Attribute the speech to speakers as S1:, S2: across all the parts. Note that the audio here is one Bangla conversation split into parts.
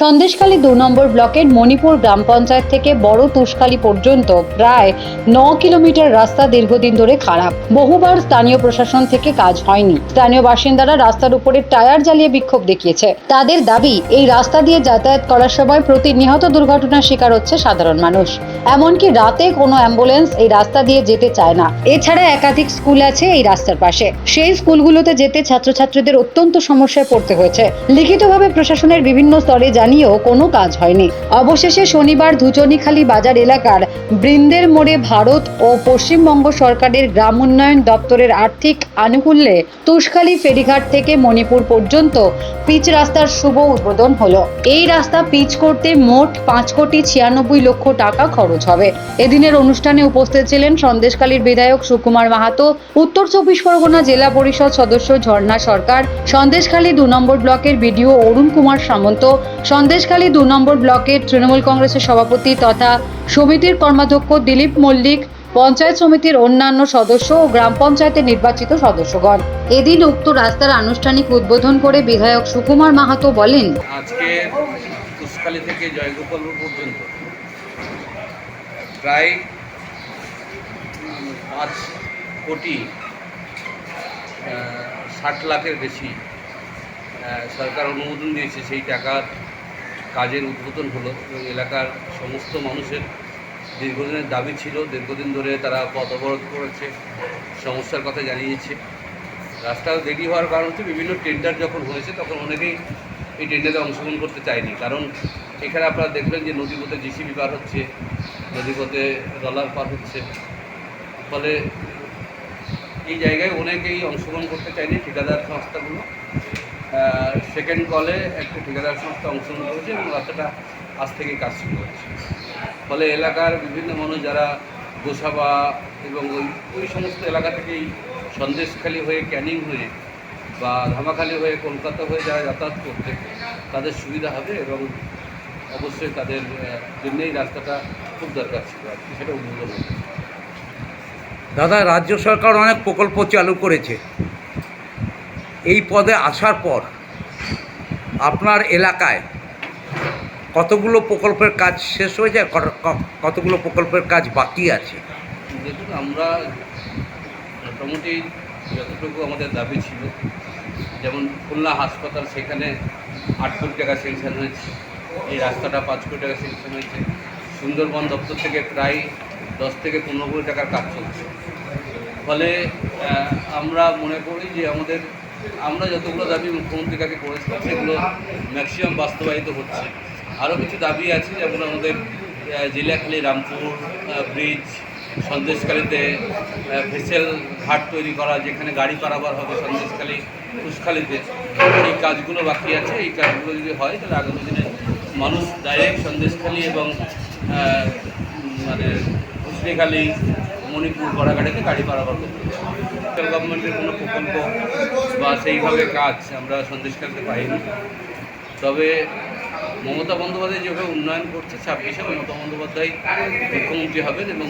S1: সন্দেশখালী দু নম্বর ব্লকের মণিপুর গ্রাম পঞ্চায়েত থেকে বড় তুষখালী পর্যন্ত প্রায় ন কিলোমিটার রাস্তা দীর্ঘদিন ধরে খারাপ। বহুবার স্থানীয় প্রশাসন থেকে কাজ হয়নি। স্থানীয় বাসিন্দারা রাস্তার উপরে টায়ার জ্বালিয়ে বিক্ষোভ দেখিয়েছে। তাদের দাবি, এই রাস্তা দিয়ে যাতায়াত করার সময় প্রতিনিয়ত দুর্ঘটনার শিকার হচ্ছে সাধারণ মানুষ। এমনকি রাতে কোনো অ্যাম্বুলেন্স এই রাস্তা দিয়ে যেতে চায় না। এছাড়া একাধিক স্কুল আছে এই রাস্তার পাশে। সেই স্কুলগুলোতে যেতে ছাত্রছাত্রীদের অত্যন্ত সমস্যায় পড়তে হয়েছে। লিখিতভাবে প্রশাসনের বিভিন্ন স্তরে জানিয়েও কোনো কাজ হয়নি। অবশেষে শনিবার ধুচনিখালী বাজার এলাকার বৃন্দের মোড়ে ভারত ও পশ্চিমবঙ্গ সরকারের গ্রাম উন্নয়ন দপ্তরের আর্থিক আনুকূল্যে তুষখালী ফেরিঘাট থেকে মণিপুর পর্যন্ত পিচ রাস্তার শুভ উদ্বোধন হলো। এই রাস্তা পিচ করতে মোট পাঁচ কোটি ছিয়ানব্বই লক্ষ টাকা খরচ হবে। এদিনের অনুষ্ঠানে উপস্থিত ছিলেন সন্দেশখালীর বিধায়ক সুকুমার মাহাতো, উত্তর চব্বিশ পরগনা জেলা পরিষদ সদস্য ঝর্ণা সরকার, সন্দেশখালী দু নম্বর ব্লকের বিডিও অরুণ কুমার সামন্ত সন্দেশখালী দু নম্বর ব্লকের তৃণমূল কংগ্রেসের সভাপতি তথা সমিতির কর্মাধ্যক্ষ দিলীপ মল্লিক, পঞ্চায়েত সমিতির অন্যান্য সদস্য ও গ্রাম পঞ্চায়েতের নির্বাচিত সদস্যগণ। এদিন উক্ত রাস্তার আনুষ্ঠানিক উদ্বোধন করে বিধায়ক সুকুমার মাহাতো বলেন,
S2: আজকে থেকে জয়গোপালপুর পর্যন্ত প্রায় পাঁচ কোটি ষাট লাখের বেশি সরকার অনুমোদন দিয়েছে সেই টাকার কাজের উদ্বোধন হলো এবং এলাকার সমস্ত মানুষের দীর্ঘদিনের দাবি ছিল, দীর্ঘদিন ধরে তারা পথ অবরোধ করেছে, সমস্যার কথা জানিয়েছে। রাস্তা দেরি হওয়ার কারণ হচ্ছে বিভিন্ন টেন্ডার যখন হয়েছে তখন অনেকেই এই টেন্ডারে অংশগ্রহণ করতে চায়নি। কারণ এখানে আপনারা দেখবেন যে নদীপথে জিসিবি পার হচ্ছে, নদীপথে রলার পার হচ্ছে। ফলে এই জায়গায় অনেকেই অংশগ্রহণ করতে চায়নি, ঠিকাদার সংস্থাগুলো। সেকেন্ড কলে একটা ঠিকাদার সংস্থা অংশগ্রহণ করেছে এবং রাস্তাটা আজ থেকে কাজ শুরু হয়েছে ফলে এলাকার বিভিন্ন মানুষ যারা গোসাবা এবং ওই ওই সমস্ত এলাকা থেকেই সন্দেশখালী হয়ে, ক্যানিং হয়ে বা ধামাখালি হয়ে, কলকাতা হয়ে যারা যাতায়াত করতে তাদের সুবিধা হবে এবং অবশ্যই তাদের জন্যেই রাস্তাটা খুব দরকার ছিল আর কি, সেটা উন্নত
S3: দাদা, রাজ্য সরকার অনেক প্রকল্প চালু করেছে। এই পদে আসার পর আপনার এলাকায় কতগুলো প্রকল্পের কাজ শেষ হয়ে যায় কতগুলো প্রকল্পের কাজ বাকি আছে?
S2: দেখুন, আমরা মোটামুটি যতটুকু আমাদের দাবি ছিল, যেমন খুলনা হাসপাতাল সেখানে আট কোটি টাকা সেংশন হয়েছে, এই রাস্তাটা পাঁচ কোটি টাকা সেংশন হয়েছে, সুন্দরবন দপ্তর থেকে প্রায় দশ থেকে পনেরো কোটি টাকার কাজ চলছে। ফলে আমরা মনে করি যে আমাদের আমরা যতগুলো দাবি মুখ্যমন্ত্রীর কাছে করেছিলাম সেগুলো ম্যাক্সিমাম বাস্তবায়িত হচ্ছে আরও কিছু দাবি আছে, যেমন আমাদের জিলাখালী, রামপুর ব্রিজ, সন্দেশখালীতে ভেসেল ঘাট তৈরি করা, যেখানে গাড়ি পারাবার হবে সন্দেশখালী, কুশখালীতে এই কাজগুলো বাকি আছে, এই কাজগুলো যদি হয়, তাহলে আগামী দিনে মানুষ ডাইরেক্ট সন্দেশখালী এবং মানে কুশলিখালী, মণিপুর গড়াঘাটাতে গাড়ি পারাবার করতে। সেন্ট্রাল গভর্নমেন্টের কোনো প্রকল্প বা সেইভাবে কাজ আমরা সন্দেশ সন্দেশখালীতে পাইনি তবে মমতা বন্দ্যোপাধ্যায় যেভাবে উন্নয়ন করছে, ছাব্বিশে মমতা বন্দ্যোপাধ্যায় মুখ্যমন্ত্রী হবেন এবং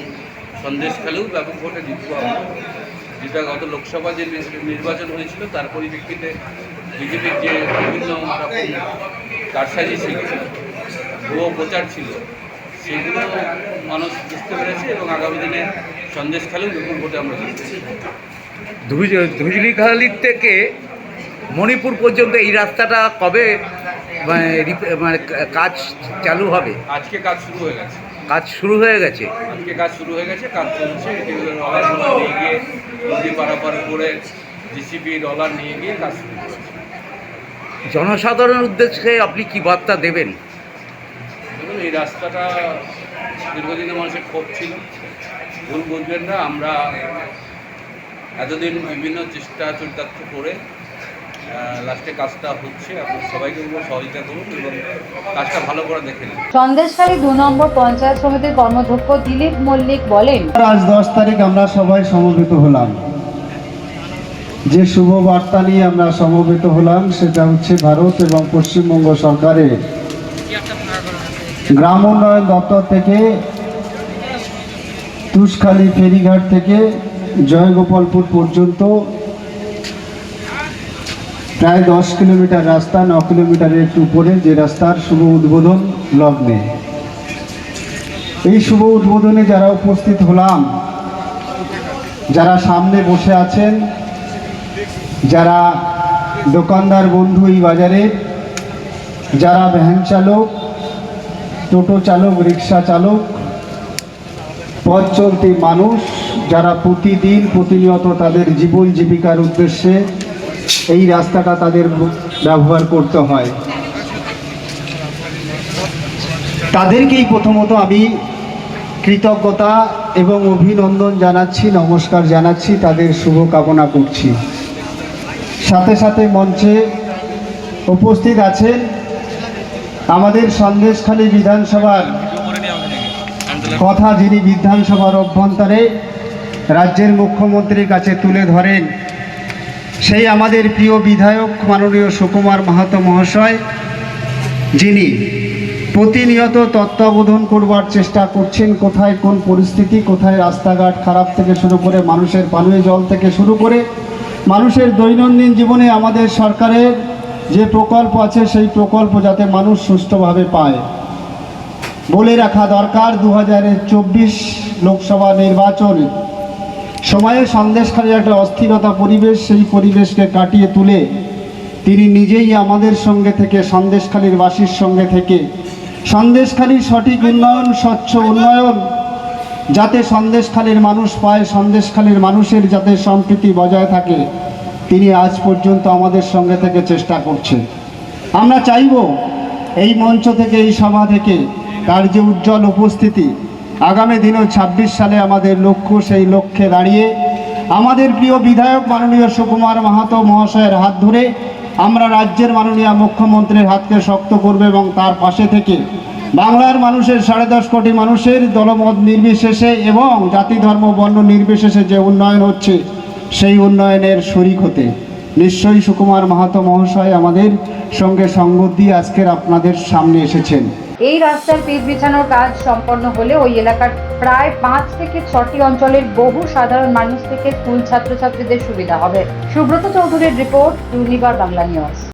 S2: সন্দেশখালেও ব্যাপক ভোটে জিতবো আমরা। যেটা গত লোকসভা যে নির্বাচন হয়েছিল, তার পরিপ্রেক্ষিতে বিজেপির যে বিভিন্ন রকম কারসাজি ছিল, ভুয়ো প্রচার ছিল, সেগুলো মানুষ বুঝতে পেরেছে এবং আগামী দিনে সন্দেশখালেও বিপুল ভোটে আমরা জিতছি
S3: ধুজলিখালি থেকে মণিপুর পর্যন্ত এই রাস্তাটা কবে মানে মানে কাজ চালু হবে?
S2: আজকে কাজ শুরু হয়ে গেছে।
S3: কাজ শুরু হয়ে গেছে?
S2: আজকে কাজ শুরু হয়ে গেছে কাজ চলছে। নিয়ে গিয়ে নদী পারাপার করে জিসিবি রলার নিয়ে গিয়ে কাজ শুরু করেছে
S3: জনসাধারণের উদ্দেশ্যে আপনি কি বার্তা দেবেন?
S2: দেখুন এই রাস্তাটা দীর্ঘদিনে মানুষের ক্ষোভ ছিল। ভুল বুঝবেন না আমরা এতদিন বিভিন্ন চেষ্টা চরিতার্থ করে লাস্টে কাজটা হচ্ছে। আপনি সবাইকে বলব সহযোগিতা করুন এবং কাজটা ভালো করে দেখে নিন।
S1: সন্দেশখালী দু নম্বর পঞ্চায়েত সমিতির কর্মাধ্যক্ষ দিলীপ মল্লিক বলেন
S4: আজ দশ তারিখ আমরা সবাই সমবেত হলাম। যে শুভ বার্তা নিয়ে আমরা সমবেত হলাম সেটা হচ্ছে ভারত এবং পশ্চিমবঙ্গ সরকারের গ্রাম উন্নয়ন দপ্তর থেকে তুষখালী ফেরিঘাট থেকে জয়গোপালপুর পর্যন্ত প্রায় দশ কিলোমিটার রাস্তা, ন কিলোমিটারের একটু উপরে যে রাস্তার শুভ উদ্বোধন লগ্নে। এই শুভ উদ্বোধনে যারা উপস্থিত হলাম, যারা সামনে বসে আছেন, যারা দোকানদার বন্ধু এই বাজারে, যারা ভ্যান চালক, টোটো চালক, রিক্সা চালক, পথ চলতি মানুষ যারা প্রতিদিন প্রতিনিয়ত তাদের জীবন জীবিকার উদ্দেশ্যে এই রাস্তাটা তাদের ব্যবহার করতে হয়। তাদেরকেই প্রথমত আমি কৃতজ্ঞতা এবং অভিনন্দন জানাচ্ছি, নমস্কার জানাচ্ছি, তাদের শুভ কামনা করছি। সাথে সাথে মঞ্চে উপস্থিত আছেন আমাদের সন্দেশখালী বিধানসভার কথা যিনি বিধানসভার অভ্যন্তরে রাজ্যের মুখ্যমন্ত্রীর কাছে তুলে ধরেন। সেই আমাদের প্রিয় বিধায়ক মাননীয় সুকুমার মাহাতো মহাশয়, যিনি প্রতিনিয়ত তত্ত্বাবধান করবার চেষ্টা করছেন, কোথায় কোন পরিস্থিতি, কোথায় রাস্তাঘাট খারাপ থেকে শুরু করে মানুষের পানীয় জল থেকে শুরু করে মানুষের দৈনন্দিন জীবনে আমাদের সরকারের যে প্রকল্প আছে, সেই প্রকল্প যাতে মানুষ সুষ্ঠুভাবে পায়। বলে রাখা দরকার, দু লোকসভা নির্বাচন সময়ে সন্দেশখালীর একটা অস্থিরতা পরিবেশ, সেই পরিবেশকে কাটিয়ে তুলে তিনি নিজেই আমাদের সঙ্গে থেকে, সন্দেশখালীর বাসীর সঙ্গে থেকে, সন্দেশখালীর সঠিক উন্নয়ন, স্বচ্ছ উন্নয়ন, যাতে সন্দেশখালীর মানুষ পায়, সন্দেশখালীর মানুষের যাতে সম্প্রীতি বজায় থাকে, তিনি আজ পর্যন্ত আমাদের সঙ্গে থেকে চেষ্টা করছেন। আমরা চাইব এই মঞ্চ থেকে, এই সভা থেকে তার যে উজ্জ্বল উপস্থিতি আগামী দিনও ছাব্বিশ সালে আমাদের লক্ষ্য সেই লক্ষ্যে দাঁড়িয়ে আমাদের প্রিয় বিধায়ক মাননীয় সুকুমার মাহাতো মহাশয়ের হাত ধরে আমরা রাজ্যের মাননীয় মুখ্যমন্ত্রীর হাতকে শক্ত করবে এবং তার পাশে থেকে বাংলার মানুষের সাড়ে দশ কোটি মানুষের দলমত নির্বিশেষে এবং জাতি, ধর্ম, বর্ণ নির্বিশেষে যে উন্নয়ন হচ্ছে সেই উন্নয়নের শরিক হতে। নিশ্চয়ই সুকুমার মাহাতো মহাশয় আমাদের সঙ্গে সঙ্গত দিয়ে আজকের আপনাদের সামনে এসেছেন।
S1: এই রাস্তার পিচ বিছানোর কাজ সম্পন্ন হলে ওই এলাকার প্রায় পাঁচ থেকে ছটি অঞ্চলের বহু সাধারণ মানুষ থেকে স্কুল ছাত্রছাত্রীদের সুবিধা হবে। সুব্রত চৌধুরীর রিপোর্ট ইউনিভার বাংলা নিউজ।